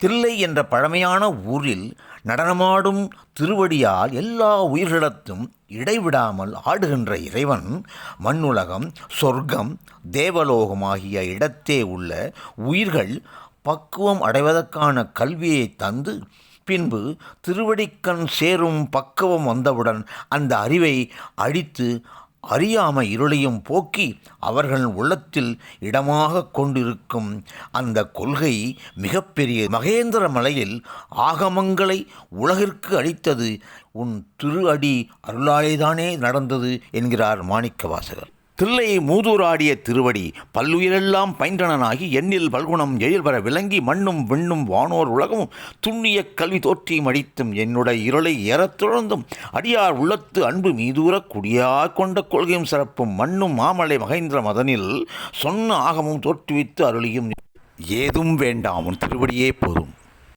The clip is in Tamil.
தில்லை என்ற பழமையான ஊரில் நடனமாடும் திருவடியால் எல்லா உயிர்களிடத்தும் இடைவிடாமல் ஆடுகின்ற இறைவன் மண்ணுலகம் சொர்க்கம் தேவலோகம் ஆகிய இடத்தே உள்ள உயிர்கள் பக்குவம் அடைவதற்கான கல்வியை தந்து பின்பு திருவடிக்கண் சேரும் பக்குவம் வந்தவுடன் அந்த அறிவை அழித்து அறியாமை இருளையும் போக்கி அவர்கள் உள்ளத்தில் இடமாக கொண்டிருக்கும் அந்த கொள்கை மிகப்பெரிய மகேந்திர மலையில் ஆகமங்களை உலகிற்கு அளித்தது. உன் திரு அடி அருளாலேதானே நடந்தது என்கிறார் மாணிக்கவாசகர். தில்லை மூதூராடிய திருவடி பல்லுயிரெல்லாம் பைந்தனனாகி எண்ணில் பல்குணம் எழில்வர விளங்கி மண்ணும் விண்ணும் வானோர் உலகமும் துண்ணிய கல்வி தோற்றி மடித்தும் என்னுடைய இருளை ஏறத் தொடர்ந்தும் அடியார் உள்ளத்து அன்பு மீதூர குடியா கொண்ட கொள்கையும் சிறப்பும் மண்ணும் மாமலை மகேந்திர மதனில் சொன்ன ஆகமும் தோற்றுவித்து அருளியும். ஏதும் வேண்டாம் உன் திருவடியே போதும்.